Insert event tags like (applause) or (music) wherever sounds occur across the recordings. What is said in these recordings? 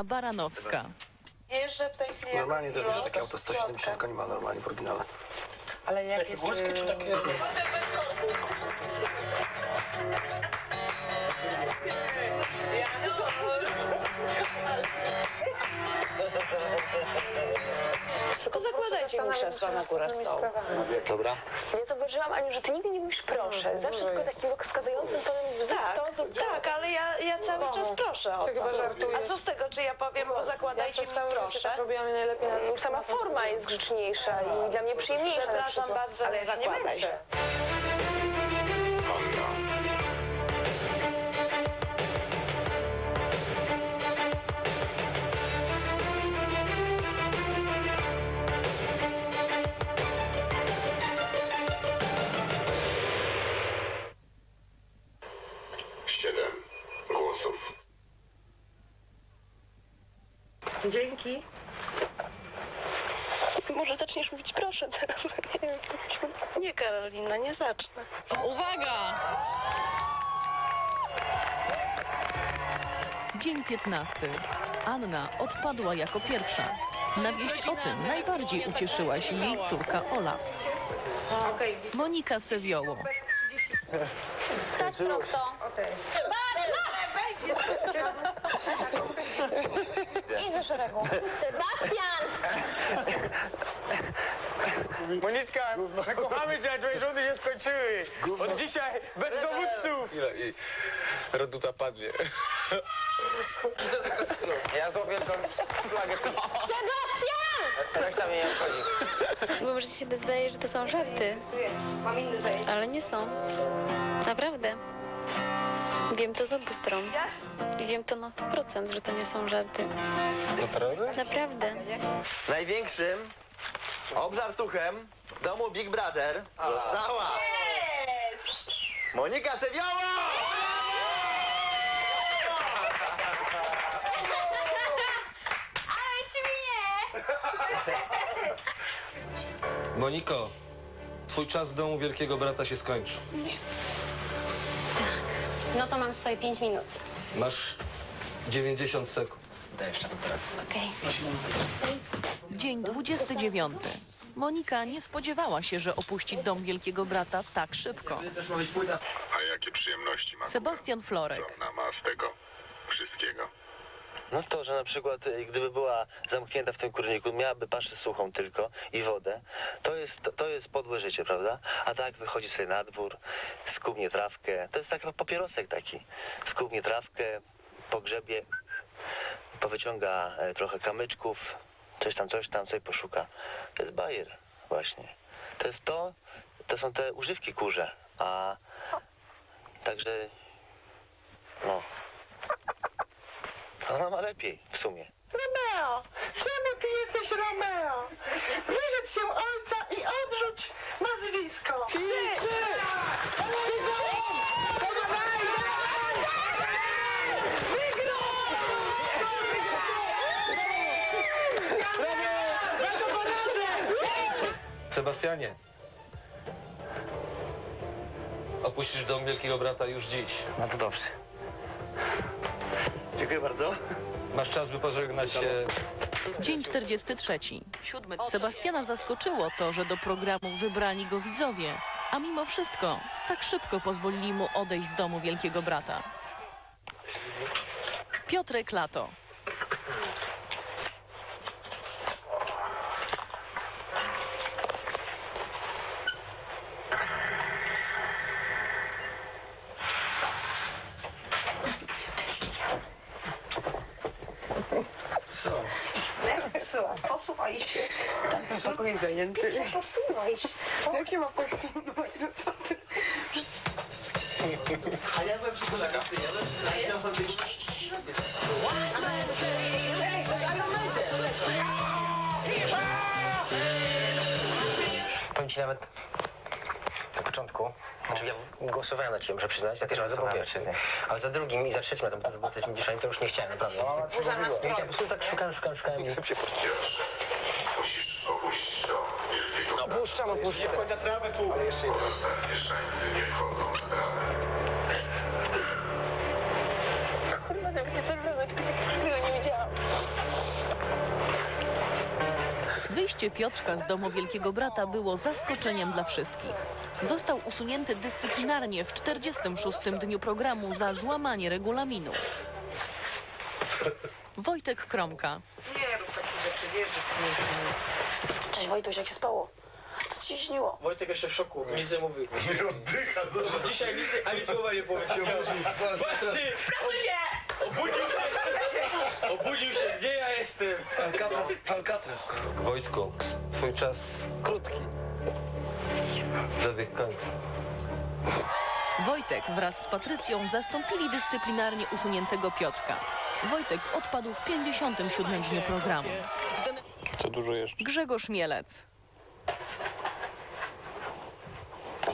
Anna Baranowska. Jeżdżę w tej chwili. Normalnie też będzie takie auto 170 koni ma normalnie w oryginale. Ale jak jest... Górskie czy takie... Tylko zakładajcie mi krzesła na górę stołu. Dobra. Ja zauważyłam, Aniu, że ty nigdy nie mówisz proszę. Zawsze tylko takim wskazującym tonem Tak, to, zrób to. tak, ale ja, ja cały czas proszę o Ty chyba to. żartujesz. A co z tego, czy ja powiem, bo Ja zakładajcie przez mi całe życie proszę? tak robiłam i najlepiej na Sama forma jest grzeczniejsza i dla mnie przyjemniejsza. na Przepraszam przykład. bardzo, ale ja się nie zakładaj. męczę. Dzięki. Może zaczniesz mówić proszę teraz. Nie Karolina, nie zacznę. Uwaga! Dzień 15. Anna odpadła jako pierwsza. Na wieść o tym najbardziej ucieszyła się jej córka Ola. Okej, Monika Sewioło. Stać prosto. Idź do szeregu. Sebastian! Moniczka, my kochamy cię, a twoje rządy się skończyły. Od dzisiaj bez dowódców. I Reduta padnie. Ja złapię tą flagę. Sebastian! Reszta mnie nie obchodzi. Bo może ci się zdaje, że to są żarty. Ale nie są. Naprawdę. Wiem to z obu stron. I wiem to na 100%, że to nie są żarty. Naprawdę? Naprawdę. Największym obżartuchem domu Big Brother została Monika Sewioła! Moniko, twój czas w domu Wielkiego Brata się skończy. No to mam swoje 5 minut. Masz 90 sekund. Okej. Dzień 29. Monika nie spodziewała się, że opuści dom Wielkiego Brata tak szybko. A jakie przyjemności ma? Sebastian Florek. Co ona ma z tego wszystkiego? No to, że na przykład y, gdyby była zamknięta w tym kurniku, miałaby paszę suchą tylko i wodę, to jest, to, jest podłe życie, prawda? A tak wychodzi sobie na dwór, skubnie trawkę, to jest taki papierosek taki, skubnie trawkę, pogrzebie, powyciąga e, trochę kamyczków, coś tam, coś tam, coś poszuka. To jest bajer właśnie. To jest to, to są te używki kurze, a także, no, lepiej w sumie. Romeo, czemu ty jesteś Romeo? Wyrzecz się ojca i odrzuć nazwisko. Trzy! Sebastianie, opuścisz dom Wielkiego Brata już dziś. No to dobrze. Dziękuję bardzo. Masz czas, by pożegnać się Dzień 43. Sebastiana zaskoczyło to, że do programu wybrani go widzowie, a mimo wszystko tak szybko pozwolili mu odejść z domu Wielkiego Brata. Piotrek Lato. Posłuchaj się. Jest zajęty. Posłuchaj się. Jak się ma posunąć? No co ty? (laughs) A ja byłem przygotowany. Ja miałem być... Powiem ci nawet na początku, znaczy ja głosowałem na ciebie, muszę przyznać, za pierwszym razem Głosowałem powiem. na ciebie. Ale za drugim i za trzecim razem, to już było też mieszanie, to już nie chciałem, naprawdę. Nie chciałem, po prostu tak szukałem, szukałem, szukałem. i- opuścić dom Odpuszczam, odpuszczam. Chodź na trawę tu. Ale jeszcze jedno. Mieszańcy nie wchodzą w trawę. Kurwa, nawet cię czerwone, czekaj, chwilę nie widziałam. Wyjście Piotrka z domu Wielkiego Brata było zaskoczeniem dla wszystkich. Został usunięty dyscyplinarnie w 46. dniu programu za złamanie regulaminu. Wojtek Kromka. Nie rób takich rzeczy, nie jest. Cześć Wojtuś, jak się spało? Ci się śniło? Wojtek jeszcze w szoku, nic nie mówi. Nie (laughs) oddycha, co Dzisiaj nic, ani słowa nie powiedział. Patrzy! Obudził się! Obudził się, gdzie ja jestem? Alcatraz. Wojtku, twój czas krótki. Dobieg końca. Wojtek wraz z Patrycją zastąpili dyscyplinarnie usuniętego Piotrka. Wojtek odpadł w 57 dniu programu. Co dużo jeszcze? Grzegorz Mielec.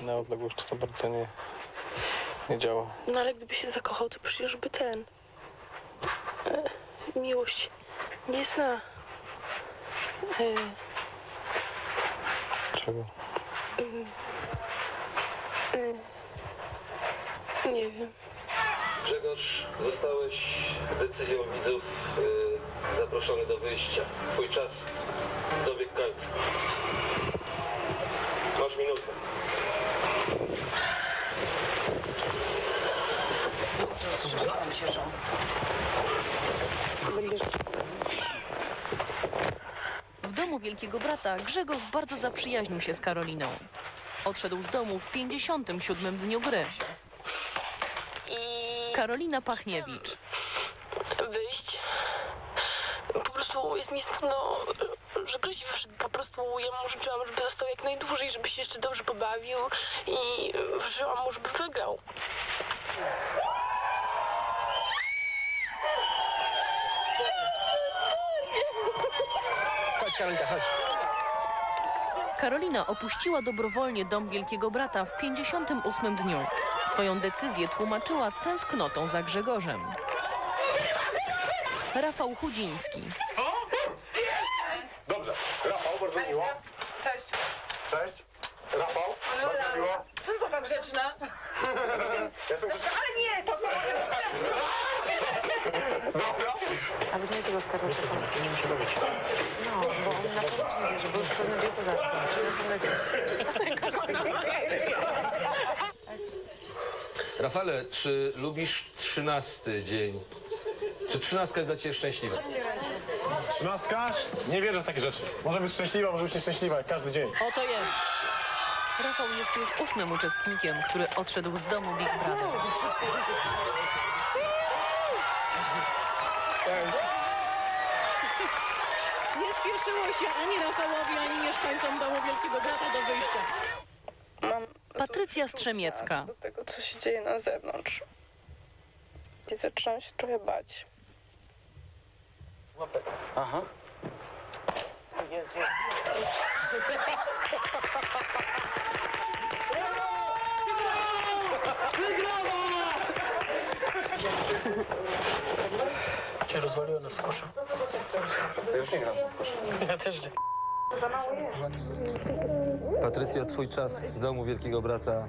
Na odległość to bardzo nie, nie działa. No ale gdyby się zakochał, to przecież by ten... E, miłość nie zna... E, Czego? nie wiem. Grzegorz, zostałeś decyzją widzów y, zaproszony do wyjścia. Twój czas dobieg końca. Masz minutę. W domu Wielkiego Brata Grzegorz bardzo zaprzyjaźnił się z Karoliną. Odszedł z domu w 57 dniu gry. I Karolina Pachniewicz. wyjść. Po prostu jest mi smutno, że Grześ wyszedł. Po prostu ja mu życzyłam, żeby został jak najdłużej, żeby się jeszcze dobrze pobawił i życzyłam mu, żeby wygrał. Chodź Karolinka, chodź. Karolina opuściła dobrowolnie dom Wielkiego Brata w 58 dniu. Swoją decyzję tłumaczyła tęsknotą za Grzegorzem. Rafał Chudziński. Dobrze, Rafał, bardzo miło. Cześć. Cześć. Rafał, bardzo miło. Co ty taka grzeczna? (laughs) Jestem. Ale nie, to (laughs) Dobra. Nawet nie tego skarbu. Nie muszę dowiedzieć. No, bo on na pewno nie wie, że był już pewny wieku (laughs) Rafale, czy lubisz trzynasty dzień? Czy trzynastka jest dla ciebie szczęśliwa? Trzynastka? Nie wierzę w takie rzeczy. Może być szczęśliwa, może być nieszczęśliwa, jak każdy dzień. Oto jest. Rafał jest już ósmym uczestnikiem, który odszedł z domu Big Brother. Nie spieszyło się ani Rafałowi, ani mieszkańcom domu Wielkiego Brata do wyjścia. Mam Patrycja Strzemiecka. do tego, co się dzieje na zewnątrz. I zaczynam się trochę bać. Aha. Cię rozwaliło nas w kosza. Ja już nie gram w kosze. Ja też nie. Patrycja, twój czas w domu Wielkiego Brata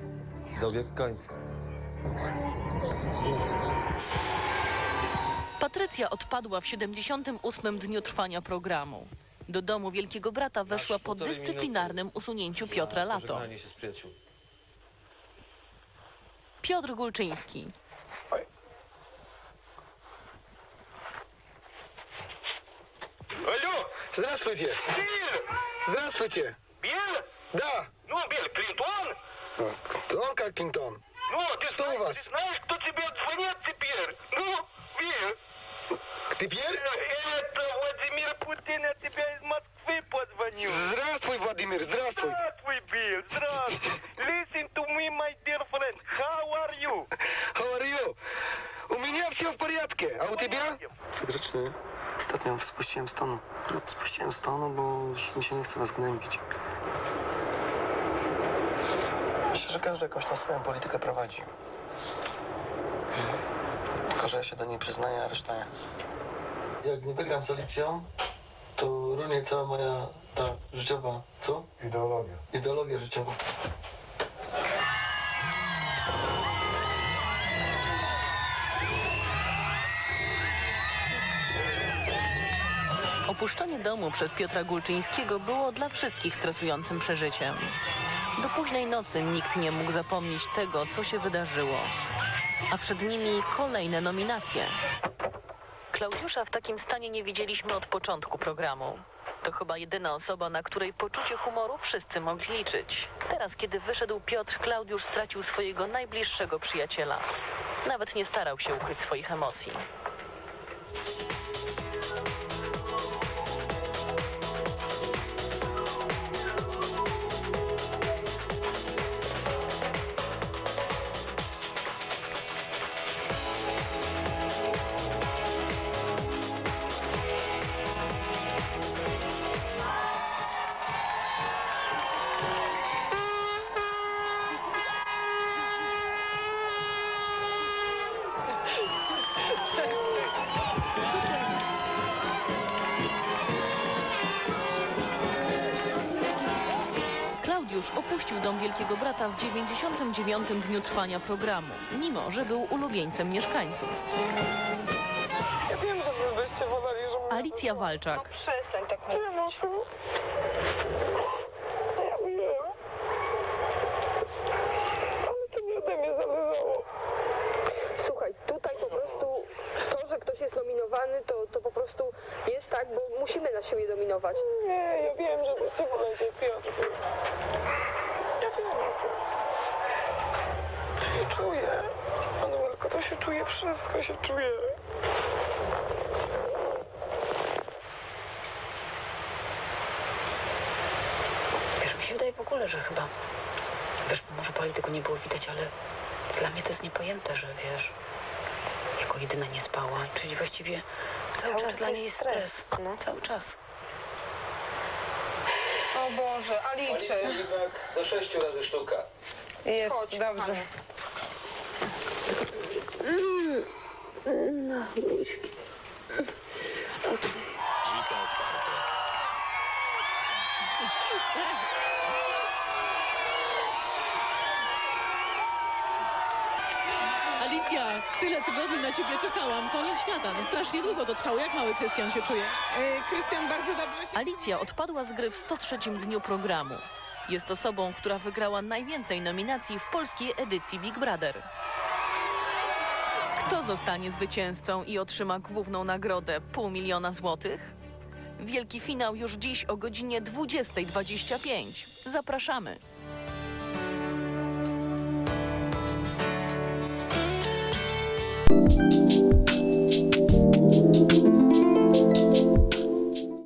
dobiegł końca. Patrycja odpadła w 78 dniu trwania programu. Do domu Wielkiego Brata weszła Masz po półtorej dyscyplinarnym usunięciu Piotra Na Lato. Pożegnanie się z przyjaciół. Piotr Gulczyński. Алло, Здравствуйте! Билл! Здравствуйте! Билл! Да! Ну, Билл, Клинтон? Он как Клинтон. Ну, ты, Что у знаешь, вас? ты знаешь, кто тебе звонит теперь? Ну, Билл, Теперь? э, это Владимир Путин, я тебя из Москвы позвонил. Здравствуй, Владимир, здравствуй! Здравствуй, Билл, здравствуй. Listen to me, my dear friend. How are you? How are you? У меня все в порядке, а у тебя? Grzeczny. Ostatnio spuściłem stonu. Spuściłem stonu, bo mi się nie chce was gnębić. Myślę, że każdy jakoś tam swoją politykę prowadzi. Tylko, że ja się do niej przyznaję, a reszta nie. Jak nie wygram z Alicją, to runie cała moja ta życiowa, co? Ideologia. Ideologia życiowa. Opuszczenie domu przez Piotra Gulczyńskiego było dla wszystkich stresującym przeżyciem. Do późnej nocy nikt nie mógł zapomnieć tego, co się wydarzyło. A przed nimi kolejne nominacje. Klaudiusza w takim stanie nie widzieliśmy od początku programu. To chyba jedyna osoba, na której poczucie humoru wszyscy mogli liczyć. Teraz, kiedy wyszedł Piotr, Klaudiusz stracił swojego najbliższego przyjaciela. Nawet nie starał się ukryć swoich emocji. Klaudiusz opuścił dom Wielkiego Brata w 99 dniu trwania programu, mimo że był ulubieńcem mieszkańców. Ja wiem, że wy byście woleli, żebym... Alicja Walczak, Przestań tak mówić. Ja wiem. Ale to nie ode mnie zależało. Słuchaj, tutaj po prostu to, że to, to po prostu jest tak, bo musimy na siebie dominować. Nie, ja wiem, że wy ty woleli Piotr. Ja wiem o tym. To się czuje. Manuelko, to się czuje, wszystko się czuje. Wiesz, mi się wydaje w ogóle, że chyba, wiesz, może Poli tego nie było widać, ale dla mnie to jest niepojęte, że wiesz, jedyna nie spała, czyli właściwie cały, czas dla niej jest stres. Cały czas. O Boże, Aliczy. Do sześciu razy sztuka. Jest, Chodź, dobrze. kochanie. Drzwi są otwarte. (laughs) Alicja, tyle tygodni na ciebie czekałam. Koniec świata. No strasznie długo to trwało. Jak mały Krystian się czuje? Krystian bardzo dobrze się Alicja odpadła z gry w 103 dniu programu. Jest osobą, która wygrała najwięcej nominacji w polskiej edycji Big Brother. Kto zostanie zwycięzcą i otrzyma główną nagrodę pół miliona złotych? Wielki finał już dziś o godzinie 20.25. Zapraszamy.